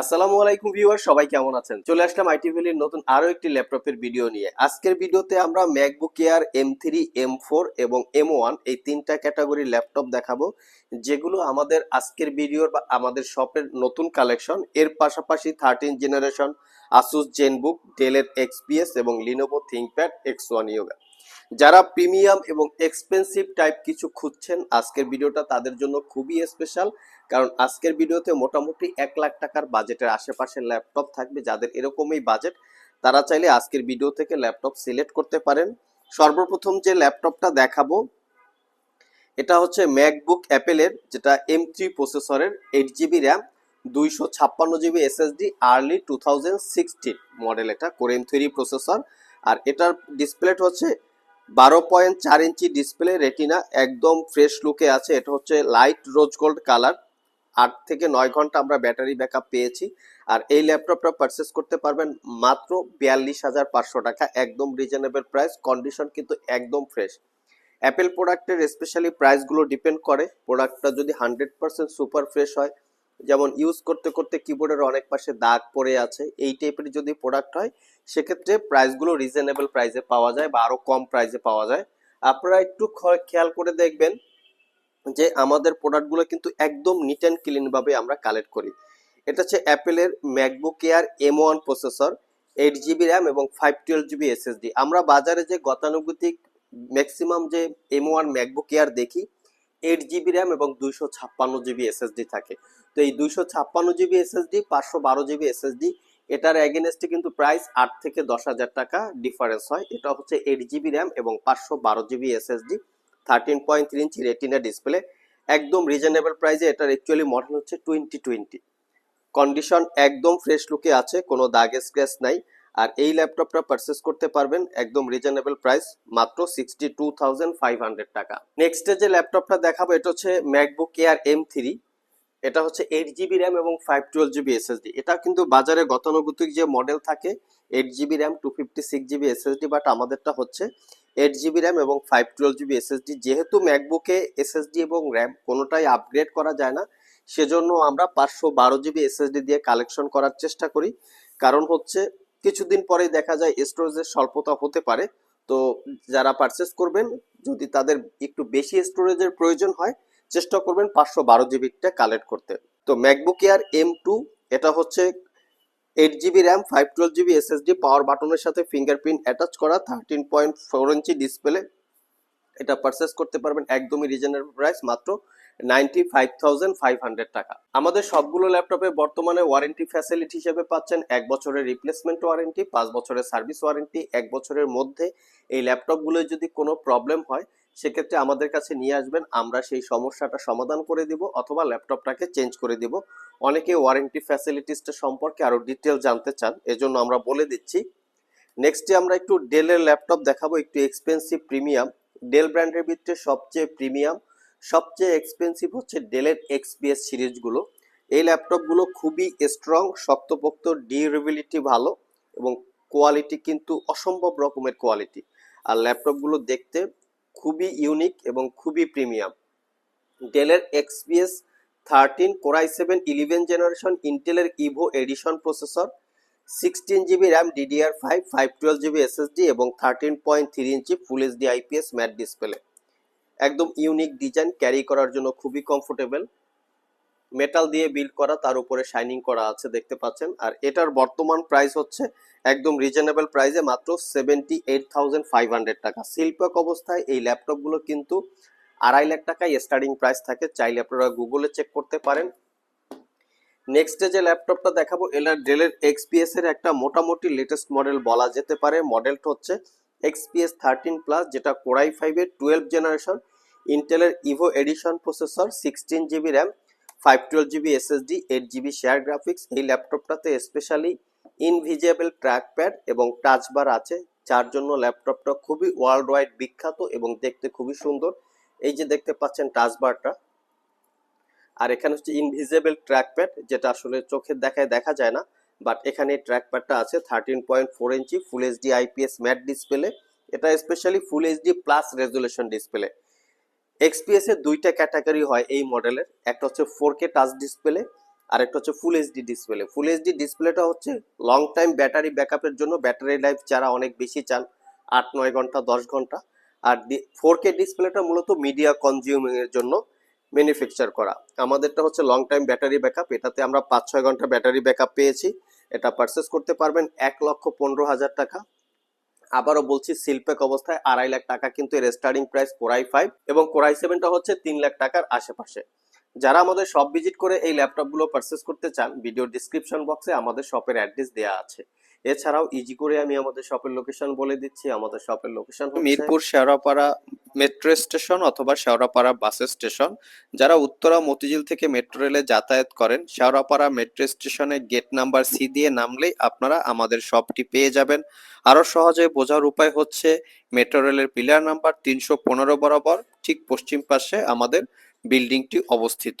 আসসালামু আলাইকুম ভিউয়ার, সবাই কেমন আছেন? চলে আসলাম আইটি ভ্যালির নতুন আরও একটি ল্যাপটপের ভিডিও নিয়ে। আজকের ভিডিওতে আমরা MacBook Air M three M four এবং এম ওয়ান এই তিনটা ক্যাটাগরির ল্যাপটপ দেখাবো, যেগুলো আমাদের আজকের ভিডিওর বা আমাদের শপের নতুন কালেকশন এর পাশাপাশি থার্টিন জেনারেশন আসুস জেনবুক ডেলের এক্সপিএস এবং Lenovo ThinkPad X one Yoga যারা প্রিমিয়াম এবং এক্সপেন্সিভ টাইপ কিছু খুঁজছেন, আজকের ভিডিওটা তাদের জন্য খুবই স্পেশাল, কারণ আজকের ভিডিওতে মোটামুটি এক লাখ টাকার বাজেটের আশেপাশে ল্যাপটপ থাকবে যাদের এরকমই বাজেট। তারা চাইলে আজকের ভিডিও থেকে ল্যাপটপ সিলেক্ট করতে পারেন। সর্বপ্রথম যে ল্যাপটপটা দেখাবো, এটা হচ্ছে ম্যাকবুক অ্যাপেলের যেটা এম থ্রি প্রসেসরের এইট জিবি র্যাম দুইশো ছাপ্পান্ন GB SSD early two thousand sixteen model এটা কোর এম থ্রি প্রসেসর আর এটার ডিসপ্লেটা হচ্ছে বারো পয়েন্ট চার ইঞ্চি ডিসপ্লে রেটিনা একদম ফ্রেশ লুকে আছে। এটা হচ্ছে লাইট রোজ গোল্ড কালার আট থেকে নয় ঘণ্টা আমরা ব্যাটারি ব্যাকআপ পেয়েছি। আর এই ল্যাপটপটা পারচেস করতে পারবেন মাত্র বিয়াল্লিশ হাজার পাঁচশো টাকা। একদম রিজনেবল প্রাইস কন্ডিশন কিন্তু একদম ফ্রেশ অ্যাপেল প্রোডাক্টের স্পেশালি প্রাইসগুলো ডিপেন্ড করে। প্রোডাক্টটা যদি হান্ড্রেড পার্সেন্ট সুপার ফ্রেশ হয় যেমন ইউজ করতে করতে কিবোর্ডের অনেক পাশে দাগ পড়ে আছে, এই টাইপের যদি প্রোডাক্ট হয়, সেক্ষেত্রে প্রাইসগুলো রিজনেবল প্রাইসে পাওয়া যায় বা আরও কম প্রাইসে পাওয়া যায়। আপনারা একটু খেয়াল করে দেখবেন যে আমাদের প্রোডাক্টগুলো কিন্তু একদম নিট অ্যান্ড ক্লিনভাবে আমরা কালেক্ট করি। এটা হচ্ছে অ্যাপেলের MacBook Air M one processor eight GB RAM এবং ফাইভ টুয়েলভ জিবি এসএসডি আমরা বাজারে যে গতানুগতিক ম্যাক্সিমাম যে এম ওয়ান ম্যাকবুক এয়ার দেখি এইট জিবি র্যাম এবং দুইশো ছাপ্পান্ন জিবি এসএসডি থাকে। তো এই দুইশো ছাপ্পান্ন জিবি এসএসডি, পাঁচশো বারো জিবি এসএসডি, এটার এগেনস্টে কিন্তু প্রাইস আট থেকে দশ হাজার টাকা ডিফারেন্স হয়। এটা হচ্ছে এইট জিবি র্যাম এবং পাঁচশো বারো GB SSD thirteen point three inch retina display একদম রিজনেবল প্রাইসে এটার অ্যাকচুয়ালি মডেল হচ্ছে টোয়েন্টি টোয়েন্টি কন্ডিশন একদম ফ্রেশ লুকে আছে, কোনো দাগে স্ক্র্যাচ নাই। আর এই ল্যাপটপটা পারচেস করতে পারবেন একদম রিজনেবল প্রাইস মাত্র sixty two thousand five hundred টাকা নেক্সটে যে ল্যাপটপটা দেখাবো, এটা হচ্ছে ম্যাকবুক এয়ার এম থ্রি এটা হচ্ছে এইট জিবি র্যাম এবং ফাইভ টুয়েলভ জিবি এসএসডি এটা কিন্তু বাজারে গতানুগতিক যে মডেল থাকে eight GB RAM two fifty six GB SSD but আমাদেরটা হচ্ছে এইট জিবি র্যাম এবং ফাইভ টুয়েলভ জিবি এসএসডি যেহেতু ম্যাকবুকে এসএসডি এবং র্যাম কোনোটাই আপগ্রেড করা যায় না, সেজন্য আমরা পাঁচশো বারো জিবি এসএসডি দিয়ে কালেকশন করার চেষ্টা করি। কারণ হচ্ছে কিছুদিন পরেই দেখা যায় স্টোরেজের স্বল্পতা হতে পারে। তো যারা পারচেস করবেন, যদি তাদের একটু বেশি স্টোরেজের প্রয়োজন হয়, চেষ্টা করবেন পাঁচশো বারো জিবিটা কালেক্ট করতে। তো ম্যাকবুক এয়ার এম টু এটা হচ্ছে eight GB RAM five twelve GB SSD power বাটনের সাথে ফিঙ্গারপ্রিন্ট অ্যাটাচ করা thirteen point four inch display এটা পারচেস করতে পারবেন একদমই রিজনেবল প্রাইস মাত্র ninety five thousand five hundred টাকা। আমাদের সবগুলো ল্যাপটপে বর্তমানে ওয়ারেন্টি ফ্যাসিলিটি হিসেবে পাচ্ছেন এক বছরের রিপ্লেসমেন্ট ওয়ারেন্টি পাঁচ বছরের সার্ভিস ওয়ারেন্টি এক বছরের মধ্যে এই ল্যাপটপগুলো যদি কোনো প্রবলেম হয়, সেক্ষেত্রে আমাদের কাছে নিয়ে আসবেন, আমরা সেই সমস্যাটা সমাধান করে দিব অথবা ল্যাপটপটাকে চেঞ্জ করে দিব। অনেকে ওয়ারেন্টি ফ্যাসিলিটিসটা সম্পর্কে আরও ডিটেল জানতে চান, এজন্য আমরা বলে দিচ্ছি। নেক্সটে আমরা একটু ডেলের ল্যাপটপ দেখাবো, একটু এক্সপেন্সিভ প্রিমিয়াম ডেল ব্র্যান্ডের ভিতরে সবচেয়ে প্রিমিয়াম সবচেয়ে এক্সপেন্সিভ হচ্ছে ডেলের এক্সপিএস সিরিজগুলো। এই ল্যাপটপগুলো খুবই স্ট্রং শক্তপোক্ত ডিউরেবিলিটি ভালো এবং কোয়ালিটি কিন্তু অসম্ভব রকমের কোয়ালিটি আর ল্যাপটপগুলো দেখতে খুবই ইউনিক এবং খুবই প্রিমিয়াম ডেলের XPS thirteen core i seven eleven generation ইন্টেলের Evo edition processor sixteen GB RAM DDR five five twelve GB SSD এবং thirteen point three inch full HD IPS matte display একদম unique design carry করার জন্য খুবই comfortable metal দিয়ে build করা, তার উপরে শাইনিং করা আছে, দেখতে পাচ্ছেন। আর এটার বর্তমান প্রাইস হচ্ছে একদম রিজনেবল প্রাইসে মাত্র seventy eight thousand five hundred টাকা। শিল্পক অবস্থায় এই ল্যাপটপগুলো কিন্তু আড়াই লাখ টাকায় স্টার্টিং প্রাইস থাকে। চাইলে আপনারা গুগলে চেক করতে পারেন। নেক্সটে যে ল্যাপটপটা দেখাবো এলা ডেলের এক্সপিএস এর একটা মোটামুটি লেটেস্ট মডেল বলা যেতে পারে। মডেলটা হচ্ছে এক্সপিএস থার্টিন প্লাস যেটা কোরাই ফাইভের টুয়েলভ জেনারেশন ইন্টেলের Evo edition processor sixteen GB RAM five twelve GB SSD eight GB shared graphics এই ল্যাপটপটাতে স্পেশালি ইনভিজিবল ট্র্যাকপ্যাড এবং টাচ বার আছে, যার জন্য ল্যাপটপটা খুবই ওয়ার্ল্ড ওয়াইড বিখ্যাত এবং দেখতে খুবই সুন্দর। এই যে দেখতে পাচ্ছেন টাচ বারটা আর এখানে হচ্ছে ইনভিজিবল ট্র্যাকপ্যাড যেটা আসলে চোখের দেখায়, দেখা যায় না। বাট এখানে ট্র্যাকপ্যাডটা আছে thirteen point four inch full HD IPS matte display এটা specially full HD plus resolution display XPS এর দুইটা ক্যাটাগরি হয় এই মডেলের একটা হচ্ছে ফোর কে টাচ ডিসপ্লে আর একটা হচ্ছে full HD display full HD ডিসপ্লেটা হচ্ছে লং টাইম ব্যাটারি ব্যাকআপের জন্য ব্যাটারি লাইফ যারা অনেক বেশি চান, আট, নয় ঘণ্টা, দশ ঘণ্টা। আর ফোর কে ডিসপ্লেটা মূলত মিডিয়া কনজিউমিং এর জন্য ম্যানুফ্যাকচার করা। আমাদেরটা হচ্ছে লং টাইম ব্যাটারি ব্যাকআপ এটাতে আমরা পাঁচ, ছয় ঘণ্টা ব্যাটারি ব্যাকআপ পেয়েছি। এটা পারচেস করতে পারবেন এক লক্ষ পনেরো হাজার টাকা। আবারও বলছি সিলপেক অবস্থায় আড়াই লাখ টাকা কিন্তু এর starting price core i five এবং কোরাই সেভেনটা হচ্ছে তিন লাখ টাকার আশেপাশে। যারা আমাদের শপ ভিজিট করে এই ল্যাপটপগুলো পারচেস করতে চান ভিডিও ডিসক্রিপশন বক্সে আমাদের শপের অ্যাড্রেস দেওয়া আছে। এছাড়াও ইজি করে আমি আমাদের শপের লোকেশন বলে দিচ্ছি। আমাদের শপের location Mirpur, Shewrapara metro station অথবা শেওড়াপাড়া বাস স্টেশন যারা উত্তরা, মতিঝিল থেকে মেট্রো রেলে যাতায়াত করেন, শেওড়াপাড়া মেট্রো স্টেশনে গেট নাম্বার সি দিয়ে নামলেই আপনারা আমাদের শপটি পেয়ে যাবেন। আরও সহজে বোঝার উপায় হচ্ছে মেট্রো রেলের পিলার নাম্বার তিনশো পনেরো বরাবর, ঠিক পশ্চিম পাশে আমাদের বিল্ডিংটি অবস্থিত।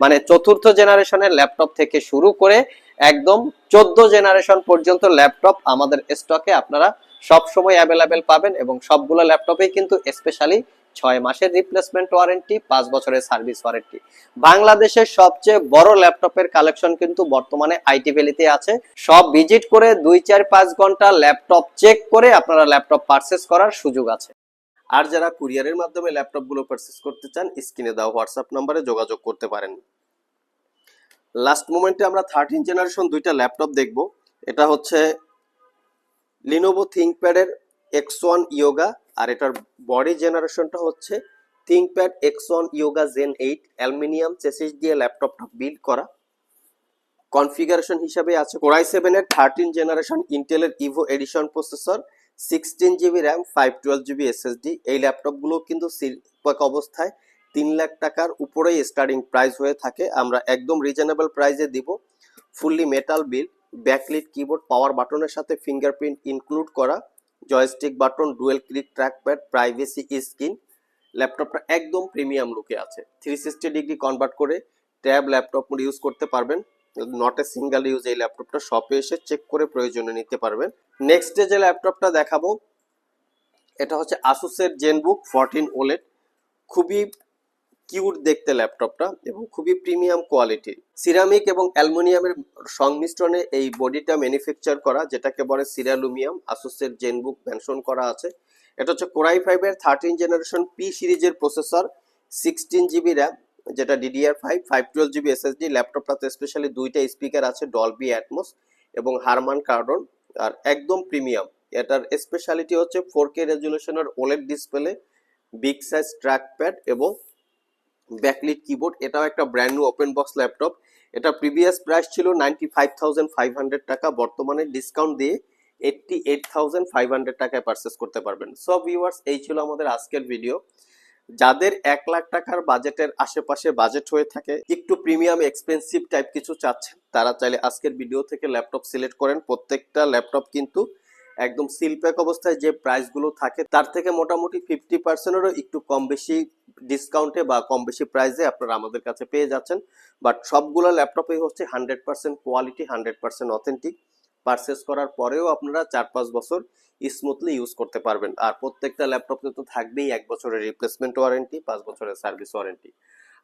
মানে চতুর্থ জেনারেশনের ল্যাপটপ থেকে শুরু করে একদম চোদ্দ জেনারেশন পর্যন্ত ল্যাপটপ আমাদের স্টকে আপনারা সব সময় অ্যাভেলেবেল পাবেন এবং সবগুলো ল্যাপটপেই কিন্তু স্পেশালি ছয় মাসের রিপ্লেসমেন্ট ওয়ারেন্টি, পাঁচ বছরের সার্ভিস ওয়ারেন্টি। বাংলাদেশের সবচেয়ে বড় ল্যাপটপের কালেকশন কিন্তু বর্তমানে আইটি ভ্যালিতে আছে। সব ভিজিট করে দুই, চার, পাঁচ ঘণ্টা ল্যাপটপ চেক করে আপনারা ল্যাপটপ পারচেস করার সুযোগ আছে। আর যারা কুরিয়ারের মাধ্যমে ল্যাপটপগুলো পারচেস করতে চান, স্ক্রিনে দেওয়া হোয়াটসঅ্যাপ নাম্বারে যোগাযোগ করতে পারেন। লাস্ট মোমেন্টে আমরা থার্টিন জেনারেশন দুইটা ল্যাপটপ দেখব। এটা হচ্ছে লিনোভো থিঙ্কপ্যাডের এক্স ওয়ান ইয়োগা আর এটার বডি জেনারেশনটা হচ্ছে ThinkPad X one Yoga gen eight aluminium chassis দিয়ে ল্যাপটপটা বিল্ড করা। কনফিগারেশন হিসাবে আছে কোরাই সেভেনের থার্টিন জেনারেশন ইন্টেলের Evo edition processor sixteen GB RAM five twelve GB SSD এই ল্যাপটপগুলো কিন্তু সিলপাক অবস্থায় তিন লাখ টাকার উপরেই স্টার্টিং প্রাইস হয়ে থাকে। আমরা একদম রিজনেবল প্রাইসে দিব। Fully metal build backlit keyboard power বাটনের সাথে ফিঙ্গারপ্রিন্ট ইনক্লুড করা joystick button dual click trackpad privacy screen ল্যাপটপটা একদম প্রিমিয়াম লুকে আছে। থ্রি সিক্সটি ডিগ্রি কনভার্ট করে ট্যাব ল্যাপটপ ইউজ করতে পারবেন। নট এ সিঙ্গেল ইউজ এই ল্যাপটপটা শপে এসে চেক করে প্রয়োজনে নিতে পারবেন। নেক্সট ডে যে ল্যাপটপটা দেখাবো, এটা হচ্ছে আসুসের জেনবুক ফরটিন ওলেট খুবই কিউট দেখতে ল্যাপটপটা এবং খুবই প্রিমিয়াম কোয়ালিটির সিরামিক এবং অ্যালুমিনিয়ামের সংমিশ্রণে এই বডিটা ম্যানুফ্যাকচার করা, যেটাকে বলে সিরালুমিয়াম আসুসের জেনবুক মেনশন করা আছে। এটা হচ্ছে কোরাই ফাইভের থার্টিন জেনারেশন পি সিরিজের প্রসেসর সিক্সটিন জিবি র্যাম যেটা DDR five five twelve GB SSD ল্যাপটপটাতে specially দুইটা স্পিকার আছে ডলবি অ্যাটমোস এবং হারমান কার্ডন আর একদম প্রিমিয়াম এটার স্পেশালিটি হচ্ছে four K রেজুলেশনের OLED display big size trackpad এবং ব্যাকলিট কিবোর্ড এটাও একটা brand new open box laptop এটা প্রিভিয়াস প্রাইস ছিল ninety five thousand five hundred টাকা, বর্তমানে ডিসকাউন্ট দিয়ে eighty eight thousand five hundred টাকায় পারচেস করতে পারবেন। সব ভিউয়ার্স এই ছিল আমাদের আজকের ভিডিও যাদের এক লাখ টাকার বাজেটের আশেপাশে বাজেট হয়ে থাকে, একটু প্রিমিয়াম এক্সপেন্সিভ টাইপ কিছু চাচ্ছেন, তারা চাইলে আজকের ভিডিও থেকে ল্যাপটপ সিলেক্ট করেন। প্রত্যেকটা ল্যাপটপ কিন্তু একদম সিল প্যাক অবস্থায় যে প্রাইসগুলো থাকে, তার থেকে মোটামুটি ফিফটি পার্সেন্টেরও একটু কম বেশি ডিসকাউন্টে বা কম বেশি প্রাইসে আপনারা আমাদের কাছে পেয়ে যাচ্ছেন। বাট সবগুলো ল্যাপটপই হচ্ছে hundred percent quality hundred percent authentic purchase করার পরেও আপনারা চার পাঁচ বছর স্মুথলি ইউজ করতে পারবেন। আর প্রত্যেকটা ল্যাপটপে তো থাকবেই এক বছরের রিপ্লেসমেন্ট ওয়ারেন্টি পাঁচ বছরের সার্ভিস ওয়ারেন্টি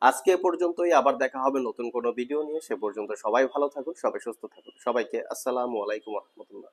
আজকে এ পর্যন্তই, আবার দেখা হবে নতুন কোনো ভিডিও নিয়ে। সে পর্যন্ত সবাই ভালো থাকুন সবাই সুস্থ থাকুন সবাইকে আসসালামু আলাইকুম রহমতুল্লাহ।